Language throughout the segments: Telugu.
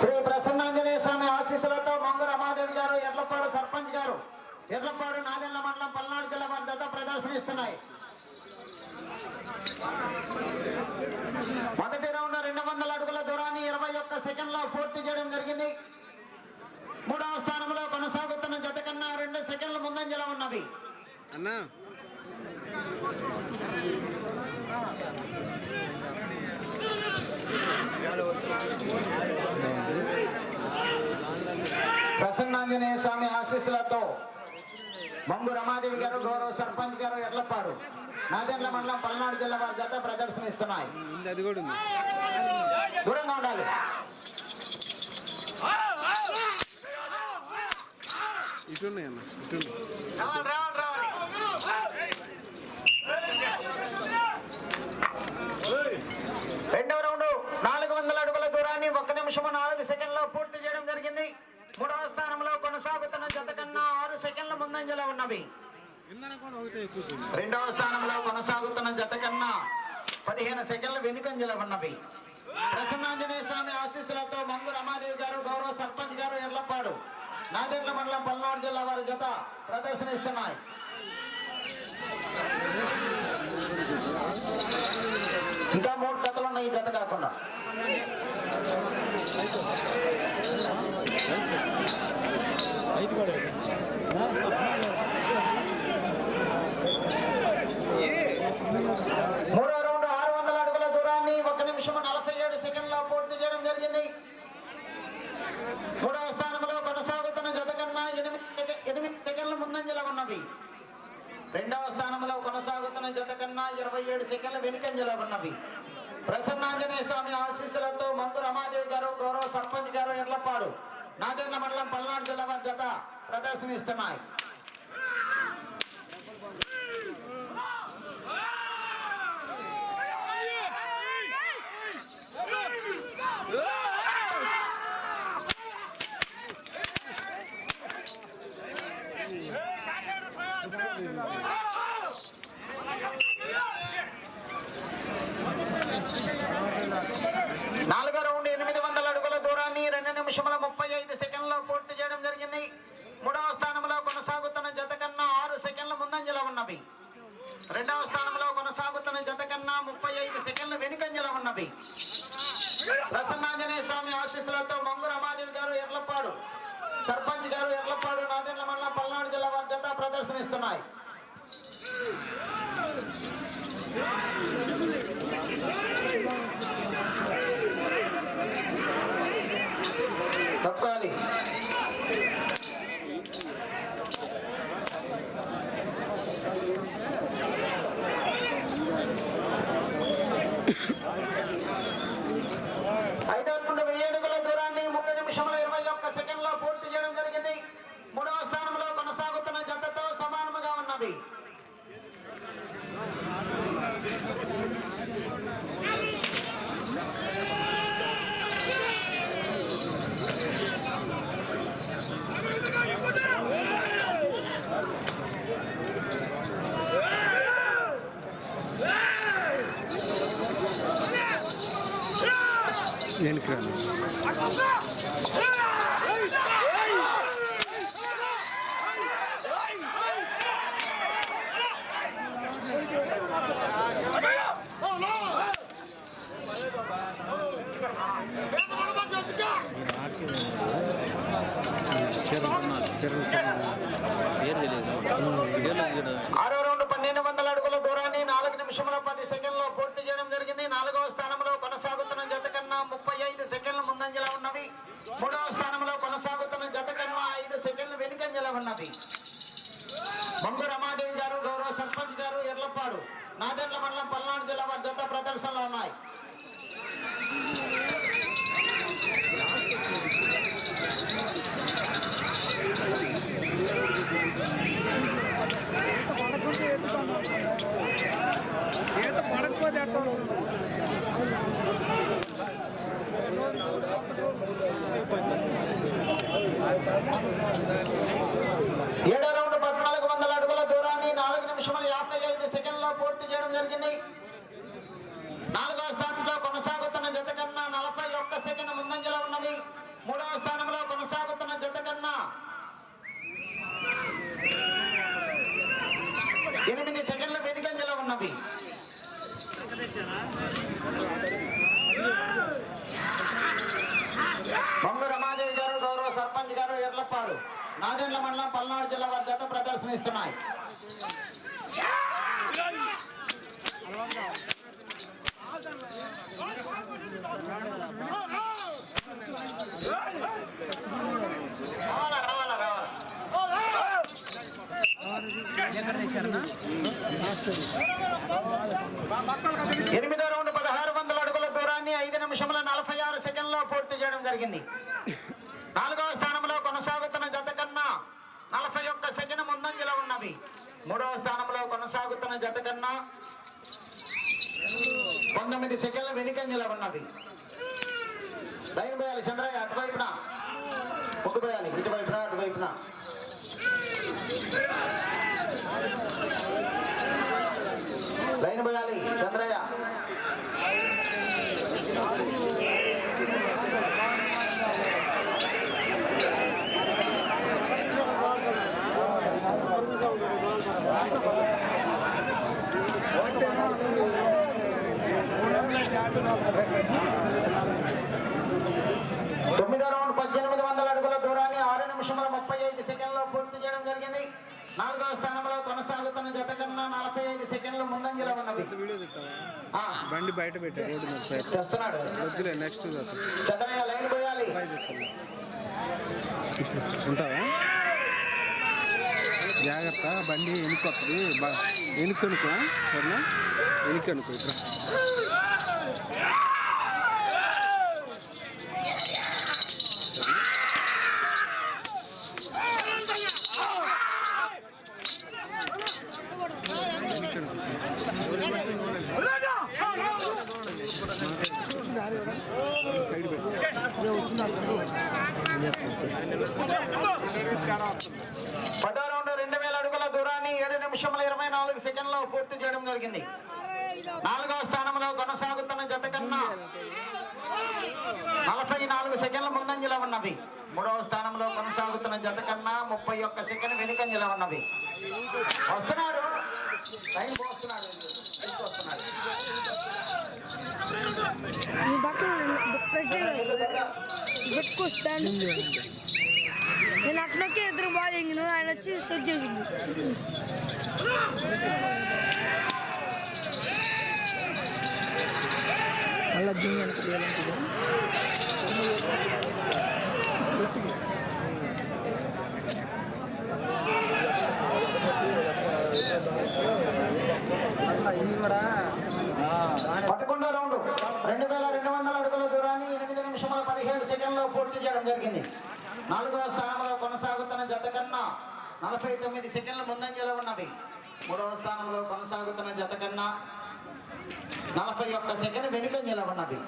శ్రీ ప్రసన్నాంజనేయ స్వామి ఆశీస్సులతో మంగు రమాదేవి గారు ఎర్లపాడు సర్పంచ్ గారు ఎర్లపాడు నాదెండ్ల మండలం పల్నాడు జిల్లా వారి దత్త ప్రదర్శనిస్తున్నాయి. మొదటి రౌండ్ రెండు వందల అడుగుల దూరాన్ని ఇరవై ఒక్క సెకండ్లో పూర్తి చేయడం జరిగింది. మూడవ స్థానంలో కొనసాగుతున్న జత కన్నా రెండు సెకండ్ల ముందంజలో ఉన్నవి. అన్నా ప్రసన్నాంజనేయ స్వామి ఆశీస్సులతో మంగు రమాదేవి గారు గౌరవ సర్పంచ్ గారు ఎర్లపాడు నాదెండ్ల మండలం పల్నాడు జిల్లా వారి జత ప్రదర్శనిస్తున్నాయి. దూరంగా ఉండాలి. ఇటు అన్న ఇటు ఉన్నాయి రావాలి రావాలి రావాలి రెండవ రౌండ్ నాలుగు వందల అడుగుల దూరాన్ని ఒక నిమిషము నాలుగు సెకండ్లో పూర్తి చేయడం జరిగింది మూడవ స్థానంలో కొనసాగుతున్న జత కన్నా ఆరు సెకండ్ల ముందంజలో ఉన్నవి ఇందన కూడా ఒకటే ఎక్కువ రెండవ స్థానంలో కొనసాగుతున్న జత కన్నా పదిహేను సెకండ్ల వెనుకంజల ఉన్నవి. ప్రసన్నాంజనేయ స్వామి ఆశీస్సులతో మంగు రమాదేవి గారు గౌరవ సర్పంచ్ గారు ఎర్లపాడు నాదెండ్ల మండలం పల్నాడు జిల్లా వారి జత ప్రదర్శనిస్తున్నాయి. ఇంకా మూడు జతలు ఉన్నాయి ఈ జత కాకుండా మూడో రౌండ్ ఆరు వందల అడుగుల దూరాన్ని ఒక నిమిషం నలభై ఏడు సెకండ్లో పూర్తి చేయడం జరిగింది మూడవ స్థానంలో కొనసాగుతున్న జత కన్నా ఎనిమిది సెక- ఎనిమిది సెకండ్ల ముందంజలో ఉన్నవి రెండవ స్థానంలో కొనసాగుతున్న జత కన్నా ఇరవై ఏడు సెకండ్ల వెనుకంజలో ఉన్నవి ప్రసన్నాంజనేయ స్వామి ఆశీస్సులతో మంగు రమాదేవి గారు గౌరవ సర్పంచ్ గారు ఎర్లపాడు నాగేంద్ర మండలం పల్నాడు జిల్లా వారి జత ప్రదర్శనిస్తున్నాయి నాలుగో రౌండ్ ఎనిమిది వందల అడుగుల దూరాన్ని రెండు నిమిషముల ముప్పై ఐదు సెకండ్లో పూర్తి చేయడం జరిగింది మూడవ స్థానంలో కొనసాగుతున్న జత కన్నా ఆరు సెకండ్ల ముందంజలో ఉన్నవి రెండవ స్థానంలో కొనసాగుతున్న జత కన్నా ముప్పై ఐదు సెకండ్ల వెనుకంజలో ఉన్నవి ప్రసన్నాంజనేయ స్వామి ఆశీస్సులతో మంగు రమాదేవి గారు ఎర్లపాడు సర్పంచ్ గారు ఎర్లపాడు నాదెండ్ల మండలం పల్నాడు జిల్లా వారి జత ప్రదర్శనిస్తున్నాయి. తొక్కాలి হবে పేరు తెలియదు కాపీ బొంగు రమాదేవి గారు గౌరవ సర్పంచ్ గారు ఎర్లప్పారు నాదెండ్ల మండలం పల్నాడు జిల్లా వారి చేత ప్రదర్శన ఇస్తున్నాయి ఎనిమిదో రౌండ్ పదహారు వందల అడుగుల దూరాన్ని ఐదు నిమిషముల నలభై ఆరు సెకండ్లో పూర్తి చేయడం జరిగింది. నాలుగవ స్థానంలో కొనసాగుతున్న జత కన్నా నలభై ఒక్క సెకండ్ ముందంజలో ఉన్నవి. మూడవ స్థానంలో కొనసాగుతున్న జత కన్నా పంతొమ్మిది సెకండ్ల వెనుకంజలో ఉన్నవి. లైన్ పోయాలి చంద్రయ్య అటువైపున. ముగ్గు పోయాలి ఇటువైపున అటువైపున. లైన్ పోయాలి చంద్రయ్య. తొమ్మిదో రౌండ్ పద్దెనిమిది వందల అడుగుల దూరాన్ని ఆరు నిమిషముల ముప్పై ఐదు సెకండ్లో పూర్తి చేయడం జరిగింది. నాలుగవ స్థానంలో కొనసాగుతున్న జత కన్నా నలభై ఐదు సెకండ్లు ముందంజలో బండి బయట పెట్టా రోడ్డు మీద బయట తెస్తున్నాడు వద్దులే నెక్స్ట్ చంద్రయ్య లైన్ పోయాలి. ఉంటావా? జాగ్రత్త బండి వెనుకొస్తుంది బా వెనుకనుకో సరేనా? వెనుకనుకో ఇట్లా సైడ్ పెట్టు పదో రౌండ్ రెండు వేల అడుగుల దూరాన్ని ఏడు నిమిషముల ఇరవై నాలుగు సెకండ్లో పూర్తి చేయడం జరిగింది నాలుగవ స్థానంలో కొనసాగుతున్న జత కన్నా నలభై నాలుగు సెకండ్ల ముందంజలో ఉన్నవి మూడవ స్థానంలో కొనసాగుతున్న జత కన్నా ముప్పై ఒక్క సెకండ్ వెనుకంజలో ఉన్నవి. వస్తున్నాడు. టైం స్టాండ్ నేను అట్లకే ఎదురు బాల్ ఎంగిన ఆయన వచ్చి సెట్ చేసింది అలా జూమ్ పదకొండో రౌండ్. రెండు వేల రెండు వందల అడుగుల దూరాన్ని ఎనిమిది నిమిషముల పదిహేడు సెకండ్లో పూర్తి చేయడం జరిగింది. నాలుగవ స్థానంలో కొనసాగుతున్న జత కన్నా నలభై తొమ్మిది సెకండ్ల ముందంజలో ఉన్నవి. మూడవ స్థానంలో కొనసాగుతున్న జత కన్నా నలభై ఒక్క సెకండ్ వెనుకంజలో ఉన్నవి.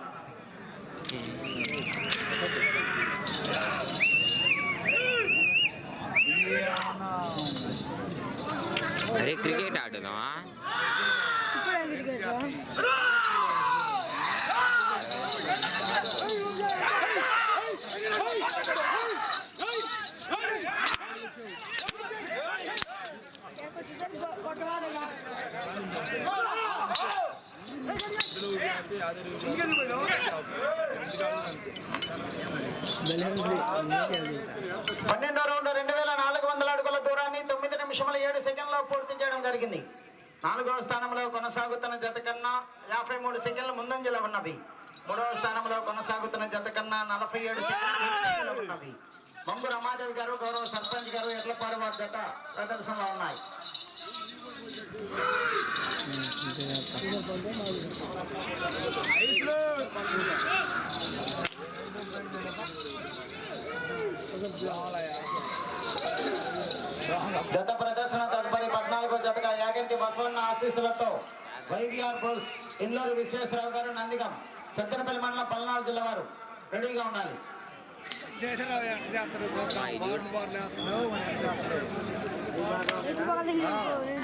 అరే క్రికెట్ ఆడుదామా? கேட்டோம் నాలుగవ స్థానంలో కొనసాగుతున్న జత కన్నా యాభై మూడు సెకండ్ల ముందంజలో ఉన్నవి. మూడవ స్థానంలో కొనసాగుతున్న జత కన్నా నలభై ఏడు సెకండ్ల ఉన్నవి. మంగు రమాదేవి గారు గౌరవ సర్పంచ్ గారు ఎడ్లపాడు వారి జత ప్రదర్శనలో ఉన్నాయి. జత ప్రదర్శన తదుపరి పద్నాలుగో జతగా యాగంటి బసవన్న ఆశీస్సులతో వైవిఆర్ బుల్స్ ఇండ్లూరు విశ్వేశ్వరరావు గారు నందిగం సత్తెనపల్లి మండలం పల్నాడు జిల్లా వారు రెడీగా ఉండాలి.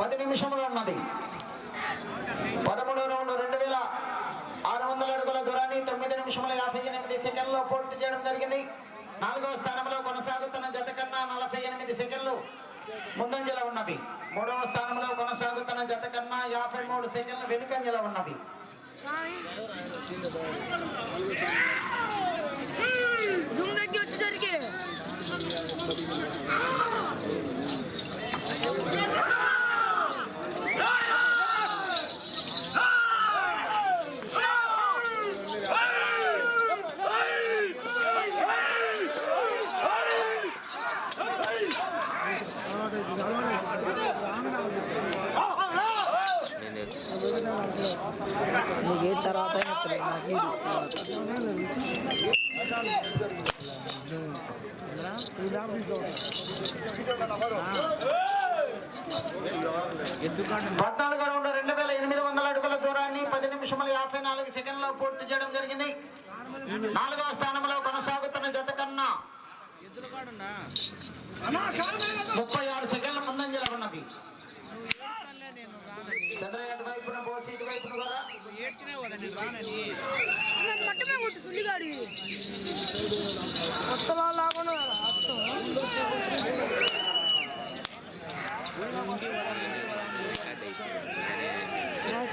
పది నిమిషములు ఉన్నది. పదమూడు రౌండ్ రెండు వేల ఆరు వందల అడుగుల దూరాన్ని తొమ్మిది నిమిషముల యాభై ఎనిమిది సెకండ్లో పూర్తి చేయడం జరిగింది. నాలుగవ స్థానంలో కొనసాగుతున్న జత కన్నా నలభై ఎనిమిది సెకండ్లు ముందంజలో ఉన్నవి. మూడవ స్థానంలో కొనసాగుతున్న జత కన్నా యాభై మూడు సెకండ్ల వెనుకంజలో ఉన్నవి. వచ్చేసరికి. పద్నాలుగు రౌండ్ రెండు వేల ఎనిమిది వందల అడుగుల దూరాన్ని పది నిమిషముల యాభై నాలుగు సెకండ్లో పూర్తి చేయడం జరిగింది. నాలుగవ స్థానంలో కొనసాగుతున్న జత కన్నా ముప్పై ఆరు సెకండ్ల ముందంజల చంద్రగడ్డ వైపున పోసి ఇటు వైపున కూడా నన్ను మట్టమే కొట్టు సుల్లిగాడి. కొత్తలో లాగా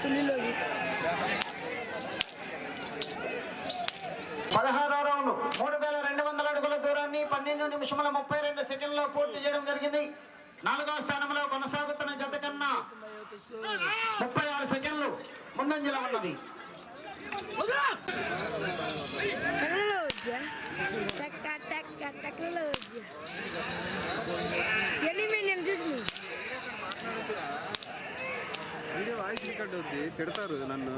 సుల్లిలో పదహారో రౌండ్ మూడు వేల రెండు వందల అడుగుల దూరాన్ని పన్నెండు నిమిషముల ముప్పై రెండు సెకండ్లో పూర్తి చేయడం జరిగింది. నాలుగవ స్థానంలో కొనసాగుతున్న జత కన్నా ముప్పై ముందంజల ఉన్నది. వీడియో వాయిస్ రికార్డ్ తిడతారు నన్ను.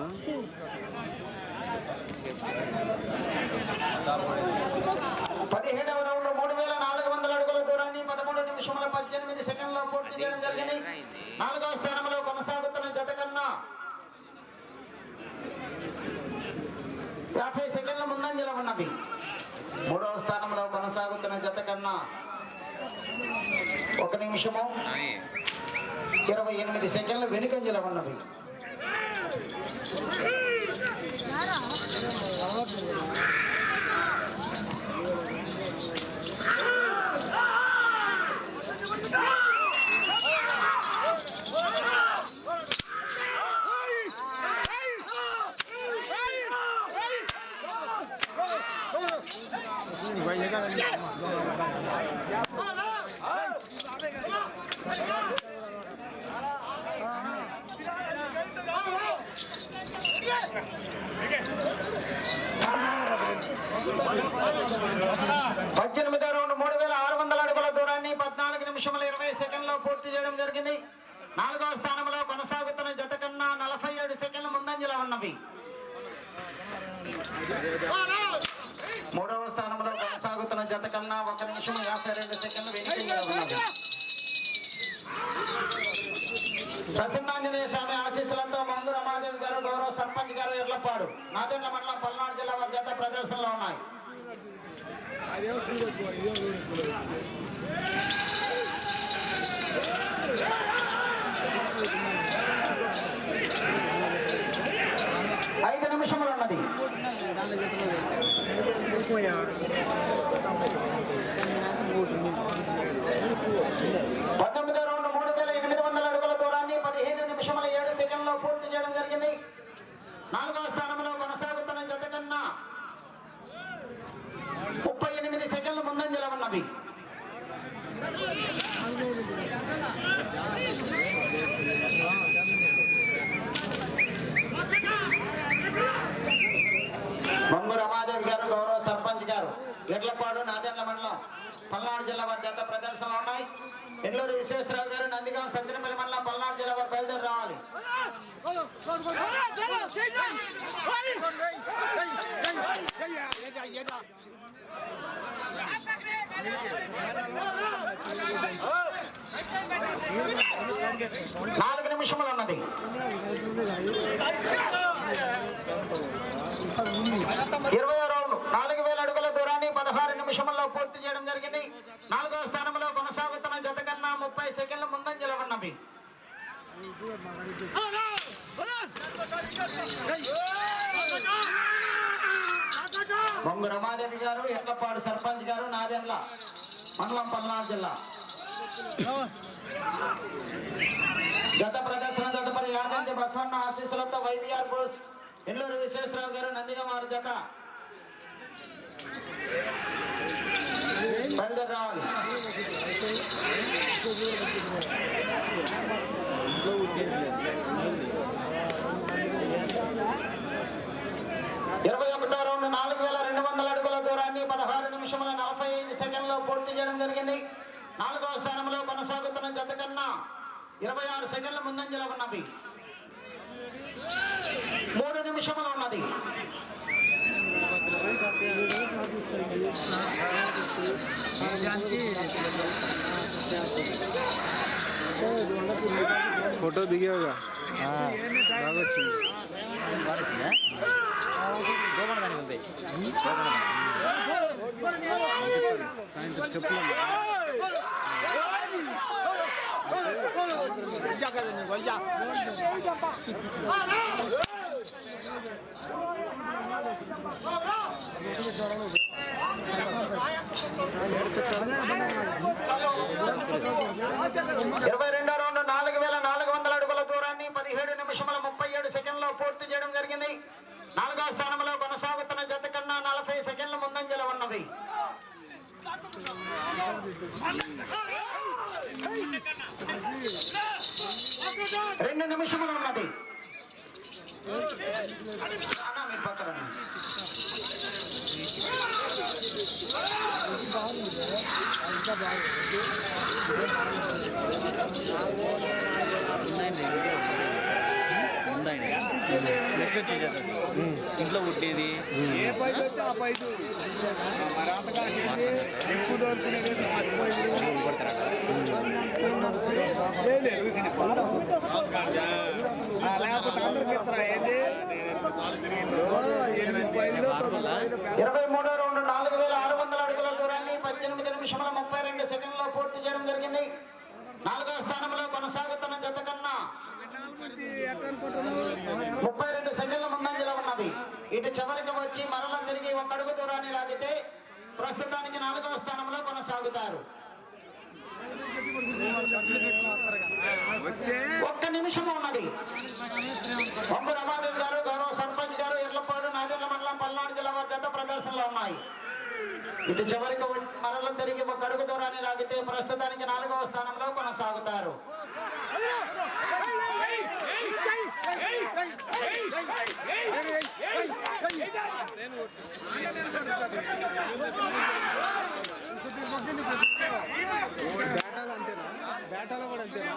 పదిహేడవ రౌండ్ మూడు వేల నాలుగు వందల అడుగుల దూరాన్ని పదమూడు నిమిషముల పద్దెనిమిది సెకండ్లో పూర్తి చేయడం జరిగింది. నాలుగవ స్థానంలో కొనసాగుతున్న జత కన్నా యాభై సెకండ్ల ముందంజల ఉన్నవి. మూడవ స్థానంలో కొనసాగుతున్న జత కన్నా ఒక నిమిషము ఇరవై ఎనిమిది సెకండ్లు వెనుకంజల ఉన్నవి పద్దెనిమిదో రౌండ్ మూడు వేల ఆరు వందల అడుగుల దూరాన్ని పద్నాలుగు నిమిషముల ఇరవై సెకండ్లో పూర్తి చేయడం జరిగింది నాలుగవ స్థానంలో కొనసాగుతున్న జత కన్నా నలభై ఏడు సెకండ్ల ముందంజల ఉన్నవి మూడవ స్థానంలో కొనసాగుతున్న జత కన్నా ఒక నిమిషం యాభై రెండు సెకండ్లు వెనుకంజల ఉన్నవి ప్రసన్నాంజనేయ స్వామి ఆశీస్సులతో మందు రమాదేవి గారు గౌరవ సర్పంచ్ గారు నాదెండ్ల మండలం పల్నాడు జిల్లా వారి జత ప్రదర్శనలో ఉన్నాయి ఐదు నిమిషములు ఉన్నది పంతొమ్మిదో రౌండ్ మూడు వేల ఎనిమిది వందల అడుగుల దూరాన్ని పదిహేను నిమిషముల ఏడు సెకండ్లో పూర్తి చేయడం జరిగింది నాలుగవ స్థానంలో కొనసాగుతున్న జత కన్నా ముప్పై ఎనిమిది సెకండ్ల ముందంజల ఉన్నవి బొంగు రమాదేవి గారు గౌరవ సర్పంచ్ గారు ఎడ్లపాడు నాదెండ్ల మండలం పల్నాడు జిల్లా వారి జత ప్రదర్శనలు ఉన్నాయి. ఎల్లూరు విశ్వేశ్వరరావు గారు నందిగాం సంతినపల్లి మండలం పల్నాడు జిల్లా వారు బయలుదేరి రావాలి. నాలుగు నిమిషములు ఉన్నది. ఇరవై రౌండ్ నాలుగు వేల పదహారు నిమిషముల్లో పూర్తి చేయడం జరిగింది. నాలుగవ స్థానంలో కొనసాగుతున్న జత కన్నా ముప్పై సెకండ్ల ముందంజల ఉన్నవి. బొంగు రమాదేవి గారు ఎట్లపాడు సర్పంచ్ గారు నాదెండ్ల మండలం పల్నాడు జిల్లా. గత ప్రదర్శన తదుపరి యాదంటి బసవన్న ఆశీస్సులతో వైవిఆర్ బోస్ ఎల్లూరు విశ్వేశ్వరరావు గారు నందిగం జత. ఇరవై ఒకటో రౌండ్ నాలుగు వేల రెండు వందల అడుగుల దూరాన్ని పదహారు నిమిషముల నలభై ఐదు సెకండ్లో పూర్తి చేయడం జరిగింది. నాలుగవ స్థానంలో కొనసాగుతున్న జత కన్నా ఇరవై ఆరు సెకండ్ల ముందంజలో ఉన్నవి. మూడు నిమిషములు ఉన్నది. फोटो दिखे होगा हाँ बाग अच्छी बहुत अच्छी है दो बना दानी बोलते दो बना साइंस चप्पल जा ఇరవై రెండో రౌండ్ నాలుగు వేల నాలుగు వందల అడుగుల దూరాన్ని పదిహేడు నిమిషముల ముప్పై ఏడు సెకండ్లో పూర్తి చేయడం జరిగింది. నాలుగో స్థానంలో కొనసాగుతున్న జత కన్నా నలభై సెకండ్ల ముందంజల ఉన్నవి. రెండు నిమిషములు ఉన్నది. మీరు పక్కన నెక్స్ట్ వచ్చేసేది ఇంట్లో పుట్టేది ఏ పైపు అయితే ఆ పైపు మరి ఎక్కువ దొరుకునేది లేకపోతే అందరికి ఇస్తారా ఏంటి ఇరవై మూడో రౌండ్ నాలుగు వేల ఆరు వందల అడుగుల దూరాన్ని పద్దెనిమిది నిమిషముల ముప్పై రెండు సెకండ్లో పూర్తి చేయడం జరిగింది. నాలుగో స్థానంలో కొనసాగుతున్న జత కన్నా ముప్పై రెండు సెకండ్ల ముందంజలో ఉన్నది. ఇటు చివరికి వచ్చి మరల తిరిగి ఒక అడుగు దూరాన్ని లాగితే ప్రస్తుతానికి నాలుగవ స్థానంలో కొనసాగుతారు. ఒక్క నిమిషం ఉన్నది. రమాదేవి గారు గౌరవ సర్పంచ్ గారు నాగర్ల మండలం పల్నాడు జిల్లా వారి గత ప్రదర్శనలో ఉన్నాయి. ఇటు చివరికి మరల తిరిగి ఒక అడుగు దూరాన్ని లాగితే ప్రస్తుతానికి నాలుగవ స్థానంలో కొనసాగుతారు. బేటాలు బేటాలో కూడా అంతేనా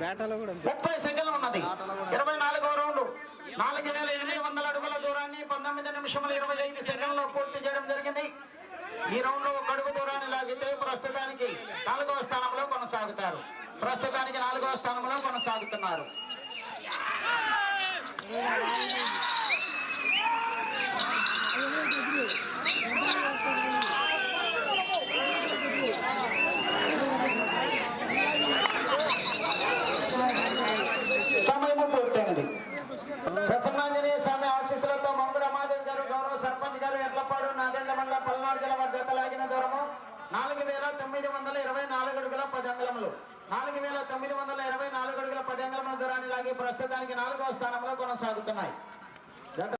బేటాలో కూడా అంతే. ముప్పై సెకండ్లు ఉన్నది. ఇరవై నాలుగవ రౌండ్. నాలుగు వేల ఎనిమిది వందల అడుగుల దూరాన్ని పంతొమ్మిది నిమిషముల ఇరవై ఐదు సెకండ్లో పూర్తి చేయడం జరిగింది. ఈ రౌండ్లో ఒక అడుగు దూరాన్ని లాగితే ప్రస్తుతానికి నాలుగవ స్థానంలో కొనసాగుతారు. ప్రస్తుతానికి నాలుగవ స్థానంలో కొనసాగుతున్నారు. సమయము ప్రసన్నాంజనేయ స్వామి ఆశీస్సులతో మంగు రమాదేవి గారు గౌరవ సర్పంచ్ గారు ఎర్లపాడు నాదెండ్ల మండల పల్నాడు జిల్లా వద్ద దూరము. నాలుగు వేల తొమ్మిది వందల ఇరవై నాలుగు అడుగుల పది అంగళములు నాలుగు వేల తొమ్మిది వందల ఇరవై నాలుగు అడుగుల పది అంగళముల దూరాన్ని లాగి ప్రస్తుతానికి నాలుగవ స్థానంలో కొనసాగుతున్నాయి.